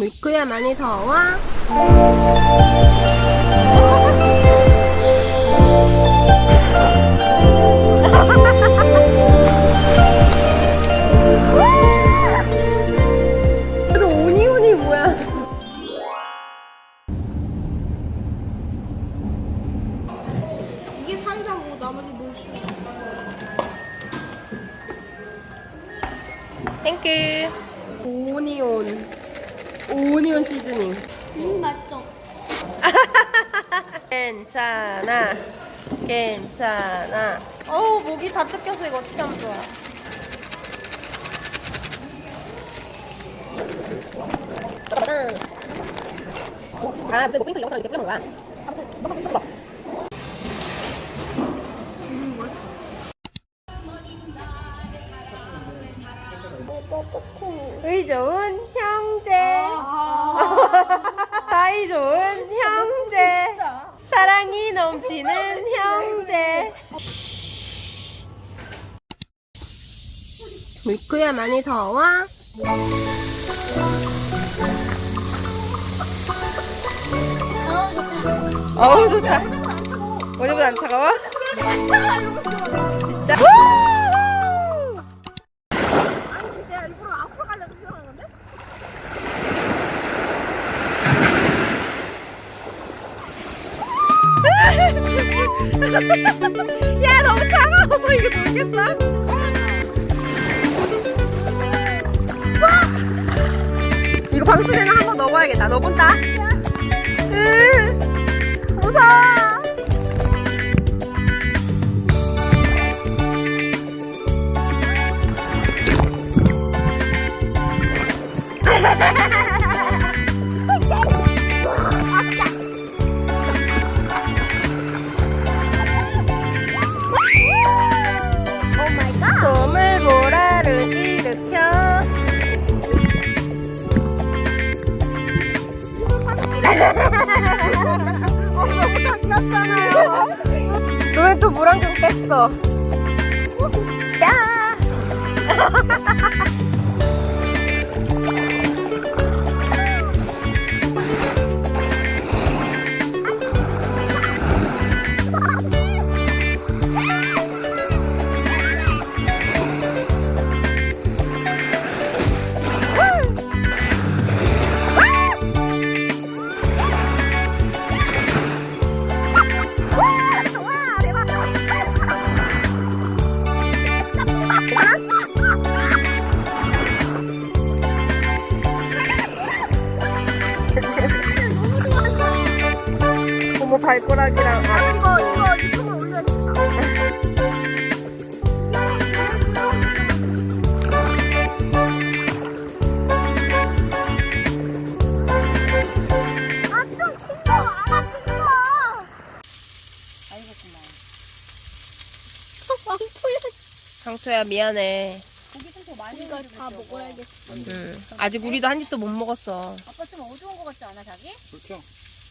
물고야 많이 더워? 그래도 오니오니 뭐야? 이게 사이다고 나머지 물수 땡큐. 오니온. 오니온 시즈닝. 음 맛있어 괜찮아. 괜찮아. 어우, 목이 다 뜯겨서 이거 어떻게 하면 좋아. 아, 무슨 목욕탕 이런 거 이렇게 뿌려놓은 거야. 사랑이 넘치는 형제. 물고야 많이 더워? 어우 좋다. 어제보다 안 차가워? 진짜. 야 너무 차가워서 이거 모르겠어. 이거 방수대는 한번 넣어봐야겠다. 넣어본다. 어, 너무 장난잖아요 너왜 또 물안경 뺐어? 야 상토야 미안해 고기 좀 더 많이 이거 다 먹어야겠어 응. 아직 우리도 한 입도 못 먹었어 아빠 좀 어두운 거 같지 않아 자기? 그렇죠.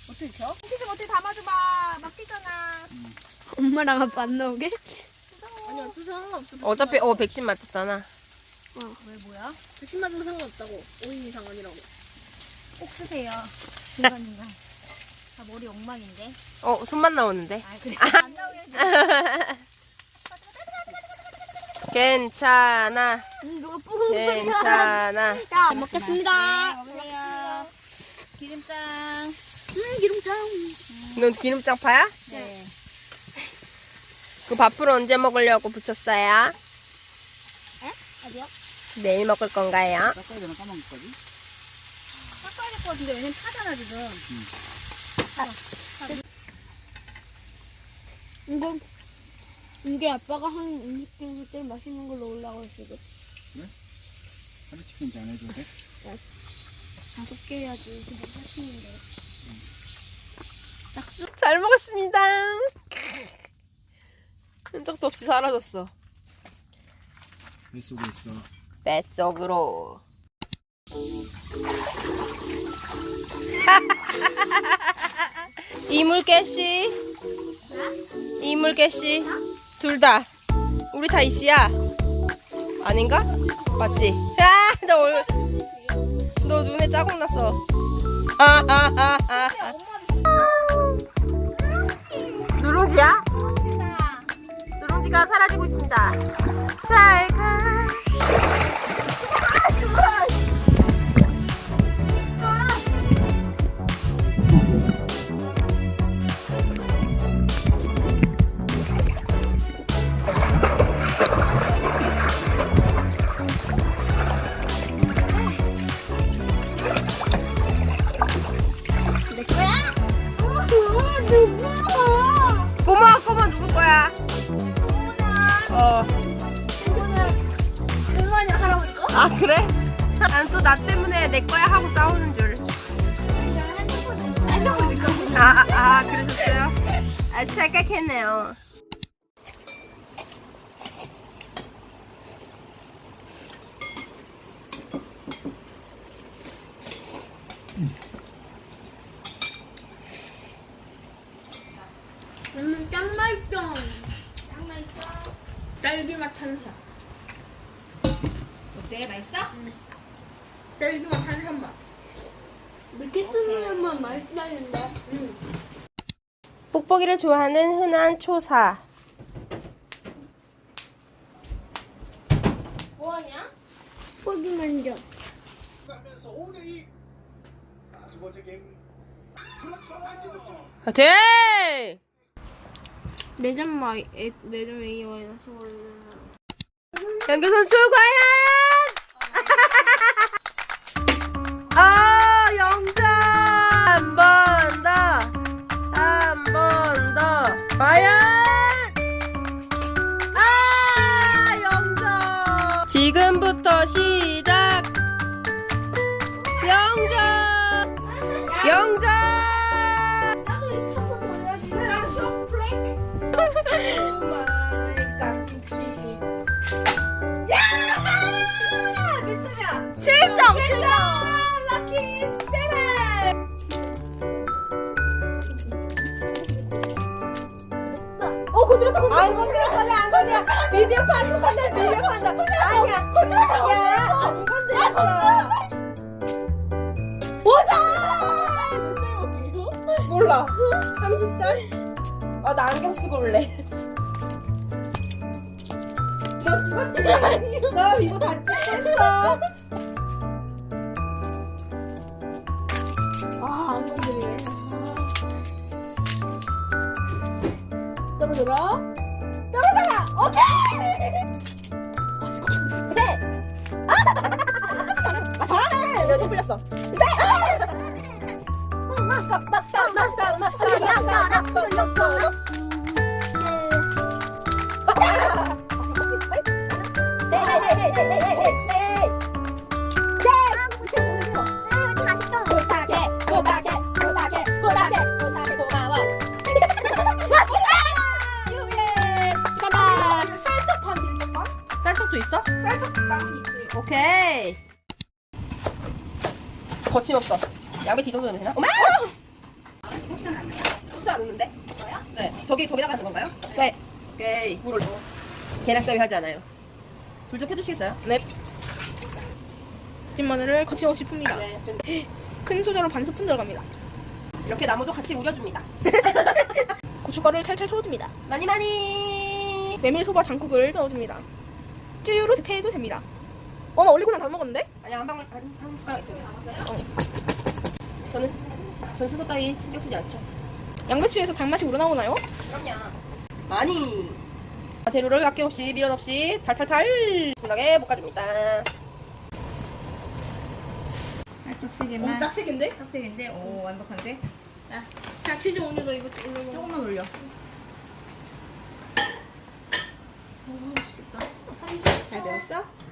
어떻게 켜? 혹시 좀 어떻게 담아줘봐 막히잖아 엄마랑 아빠 안 나오게? 아니야 두 상관없어 어차피 어 백신 맞았잖아 왜 뭐야? 백신 맞은 상관없다고. 오인이 상관이라고. 꼭 쓰세요 중간중간 아 머리 엉망인데 어 손만 나오는데 아 그래 안 나오게 해줘 괜찮아 음, 누가. 괜찮아 자, 먹겠습니다. 먹으세요 기름장 음, 기름장. 넌 기름장 파야? 네 그 밥으로 언제 먹으려고 붙였어요? 어디요? 내일 먹을 건가요? 닦아야 되나 까먹기까지? 닦아야 될것 같은데 왜냐면 타잖아 지금 이거, 이게 아빠가 하는 음식 중에서 제일 맛있는 걸로 올라갈 수도. 하루치킨 안 해줘도 돼? 다섯 개 해야지. 이게 뭐 맛있는데. 잘 먹었습니다 흔적도 없이 사라졌어 뱃속에 있어. 뱃속으로 이물개씨 이물개씨 둘 다 우리 다 이씨야 아닌가? 맞지? 아, 너, 얼, 너 눈에 자국 났어. 누룽지야? 누룽지가 사라지고 있습니다. 잘 가. 아, 아, 아 그러셨어요? 아, 착각했네요. 음, 짱 맛있어. 짱 맛있어. 딸기 맛 탄산. 어때? 맛있어? 딸기 맛 탄산 맛. 맛있다는데. 응. 뽁뽁이를 좋아하는 흔한 초사. 뭐하냐? 고기 만져. 하면서 5대2 두 번째 게임 그렇죠 돼! 내전 마이 내전 A 마이너스 원래. 연규 선수 과연! 7점 7점. 럭키 세븐! 어 건드렸다 건드렸다 안 건드렸거든 안 건드려. 비디오 판도 건들 비디오 판도 아니야. 건드렸어 야안 건드렸어 보자! 몰라. 30살? 아나 안경 쓰고 올래. 너 죽었니? 나 이거 다 찍혔어 떨어져라. 떨어져라! 오케이! 거침없어. 양배추 이 정도면 되나? 어머! 소스 안 넣는데? 네. 저기, 저기다가 하는 건가요? 네. 오케이. 물을 넣어. 계란사위 하지 않아요. 불 좀 켜주시겠어요? 네. 찐 마늘을 거침없이 풉니다. 네. 전 큰 수저로 반 스푼 들어갑니다. 이렇게 나무도 같이 우려줍니다. 고춧가루를 찰찰 쳐줍니다. 많이 많이! 메밀소바 장국을 넣어줍니다. 찌유로 대체해도 됩니다. 어머 올리고당 다 먹었는데? 아니야, 한 방울, 한, 한 숟가락 있어요. 어. 저는, 전 수소 따위 신경 쓰지 않죠. 양배추에서 단맛이 우러나오나요? 그럼요. 많이. 재료를 아낌없이 미련 없이 탈탈탈 신나게 볶아줍니다. 살짝 세 개만. 짝색인데? 세 개인데, 오, 완벽한데? 자 치즈 올려서 이거 올려서 조금만 올려. 잘 배웠어?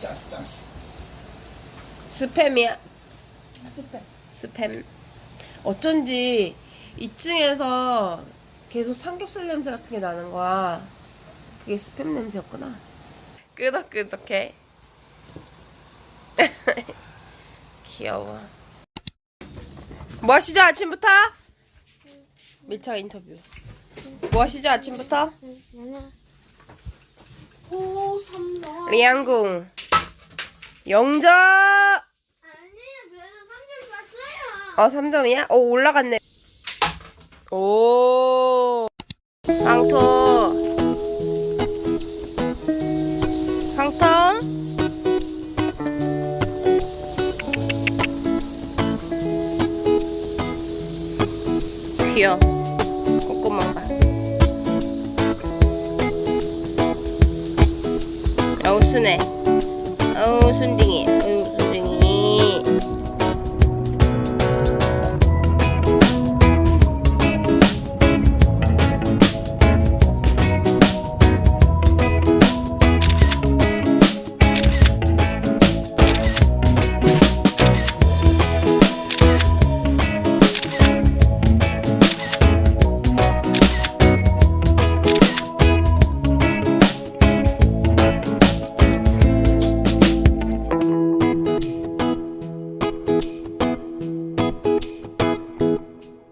짜스 짜스 스팸이야. 스팸. 어쩐지 2층에서 계속 삼겹살 냄새 같은 게 나는 거야. 그게 스팸 냄새였구나. 끄덕끄덕해. 귀여워. 뭐 하시죠 아침부터? 밀착 인터뷰. 뭐 하시죠 아침부터? 리앙궁. 영접. 아니요, 그래도 3점 봤어요. 어 3점이야? 오 올라갔네. 오. 황토. 황토. 귀여워. 콧구멍 봐. 순해. 어우 순딩이.